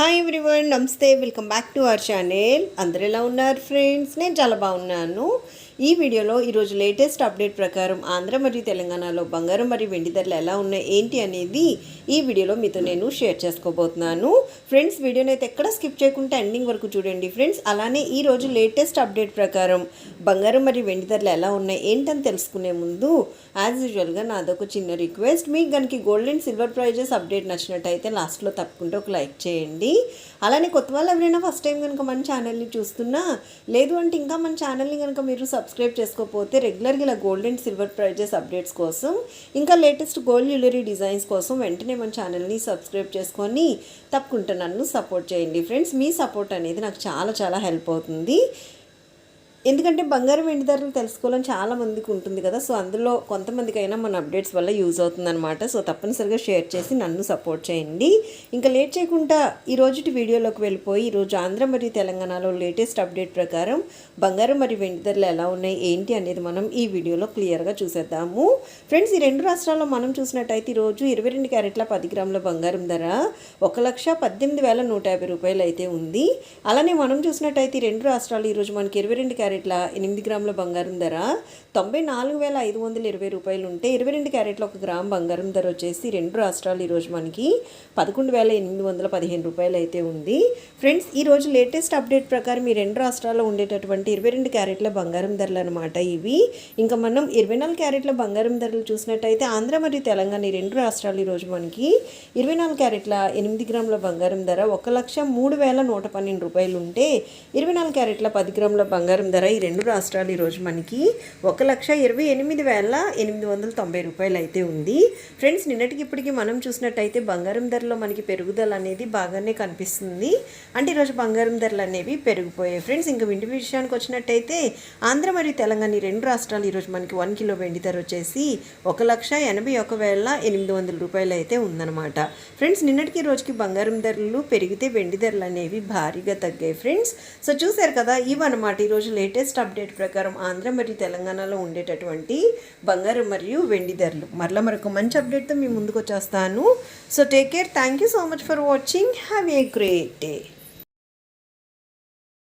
Hi everyone నమస్తే welcome back to our channel అందరు ఎలా ఉన్నారు ఫ్రెండ్స్ నేను చాలా బాగున్నాను. ఈ వీడియోలో ఈరోజు లేటెస్ట్ అప్డేట్ ప్రకారం ఆంధ్ర మరియు తెలంగాణలో బంగారం మరియు వెండి ధరలు ఎలా ఉన్నాయి ఏంటి అనేది ఈ వీడియోలో మీతో నేను షేర్ చేసుకోబోతున్నాను. ఫ్రెండ్స్ వీడియోని అయితే ఎక్కడ స్కిప్ చేయకుండా ఎండింగ్ వరకు చూడండి. ఫ్రెండ్స్ అలానే ఈ రోజు లేటెస్ట్ అప్డేట్ ప్రకారం బంగారం మరియు వెండి ధరలు ఎలా ఉన్నాయి ఏంటని తెలుసుకునే ముందు యాజ్ యూజువల్గా నాదొక చిన్న రిక్వెస్ట్ మీకు కనుక gold and silver prices update నచ్చినట్టయితే లాస్ట్లో తప్పకుండా ఒక లైక్ చేయండి. అలానే కొత్త వాళ్ళు ఎవరైనా ఫస్ట్ టైం కనుక మన ఛానల్ని చూస్తున్నా లేదు అంటే ఇంకా మన ఛానల్ని కనుక మీరు సబ్స్క్రైబ్ చేసుకోకపోతే రెగ్యులర్గా ఇలా gold and silver prices updates కోసం ఇంకా లేటెస్ట్ గోల్డ్ జ్యువెలరీ డిజైన్స్ కోసం వెంటనే మన ఛానల్ని సబ్స్క్రైబ్ చేసుకొని తప్పకుండా నన్ను సపోర్ట్ చేయండి. ఫ్రెండ్స్ మీ సపోర్ట్ అనేది నాకు చాలా చాలా హెల్ప్ అవుతుంది. ఎందుకంటే బంగారం వెండి ధరలు తెలుసుకోవాలని చాలా మందికి ఉంటుంది కదా సో అందులో కొంతమందికైనా మన అప్డేట్స్ వల్ల యూజ్ అవుతుందన్నమాట. సో తప్పనిసరిగా షేర్ చేసి నన్ను సపోర్ట్ చేయండి. ఇంకా లేట్ చేయకుండా ఈ రోజుటి వీడియోలోకి వెళ్ళిపోయి ఈరోజు ఆంధ్ర మరియు తెలంగాణలో లేటెస్ట్ అప్డేట్ ప్రకారం బంగారం మరియు వెండి ధరలు ఎలా ఉన్నాయి ఏంటి అనేది మనం ఈ వీడియోలో క్లియర్గా చూసేద్దాము. ఫ్రెండ్స్ ఈ రెండు రాష్ట్రాల్లో మనం చూసినట్టయితే ఈరోజు ఇరవై రెండు క్యారెట్ల పది గ్రాముల బంగారం ధర ఒక లక్ష పద్దెనిమిది వేల నూట యాభై రూపాయలు అయితే ఉంది. అలానే మనం చూసినట్టయితే రెండు రాష్ట్రాలు ఈరోజు మనకి ఇరవై రెండు క్యారెట్ క్యారెట్ల? ఎనిమిది గ్రాముల బంగారం ధర. తొంభై నాలుగు వేల ఐదు వందల ఇరవై రూపాయలు ఉంటే ఇరవై రెండు క్యారెట్ల ఒక గ్రామ్ బంగారం ధర వచ్చేసి రెండు రాష్ట్రాలు ఈరోజు మనకి పదకొండు వేల ఎనిమిది వందల పదిహేను రూపాయలు అయితే ఉంది. ఫ్రెండ్స్ ఈరోజు లేటెస్ట్ అప్డేట్ ప్రకారం ఈ రెండు రాష్ట్రాల్లో ఉండేటటువంటి ఇరవై రెండు క్యారెట్ల బంగారం ధరలు అనమాట ఇవి. ఇంకా మనం ఇరవై నాలుగు క్యారెట్ల బంగారం ధరలు చూసినట్టయితే ఆంధ్ర మరియు తెలంగాణ ఈ రెండు రాష్ట్రాలు ఈరోజు మనకి ఇరవై నాలుగు క్యారెట్ల ఎనిమిది గ్రాముల బంగారం ధర ఒక లక్ష మూడు వేల నూట పన్నెండు రూపాయలు ఉంటే ఇరవై నాలుగు క్యారెట్ల పది గ్రాముల బంగారం ధర ఈ రెండు రాష్ట్రాలు ఈరోజు మనకి ఒక లక్ష ఇరవై ఎనిమిది వేల ఎనిమిది వందల తొంభై రూపాయలు అయితే ఉంది. ఫ్రెండ్స్ నిన్నటికి ఇప్పటికి మనం చూసినట్టయితే బంగారం ధరలో మనకి పెరుగుదల అనేది బాగానే కనిపిస్తుంది. అంటే ఈరోజు బంగారం ధరలు అనేవి పెరిగిపోయాయి. ఫ్రెండ్స్ ఇంకా వెండి విషయానికి వచ్చినట్టయితే ఆంధ్ర మరియు తెలంగాణ ఈ రెండు రాష్ట్రాలు ఈరోజు మనకి వన్ కిలో వెండి ధర వచ్చేసి ఒక లక్ష ఎనభై ఒక వేల ఎనిమిది వందల రూపాయలు అయితే ఉందన్నమాట. ఫ్రెండ్స్ నిన్నటికి రోజుకి బంగారం ధరలు పెరిగితే వెండి ధరలు అనేవి భారీగా తగ్గాయి. ఫ్రెండ్స్ సో చూశారు కదా ఇవన్నమాట ఈరోజు లేటెస్ట్ అప్డేట్ ప్రకారం ఆంధ్ర మరియు తెలంగాణలో ఉండేటటువంటి బంగారం మరియు వెండి ధరలు. మరలా మరొక మంచి అప్డేట్తో మీ ముందుకు వచ్చేస్తాను. So take care thank you so much for watching have a great day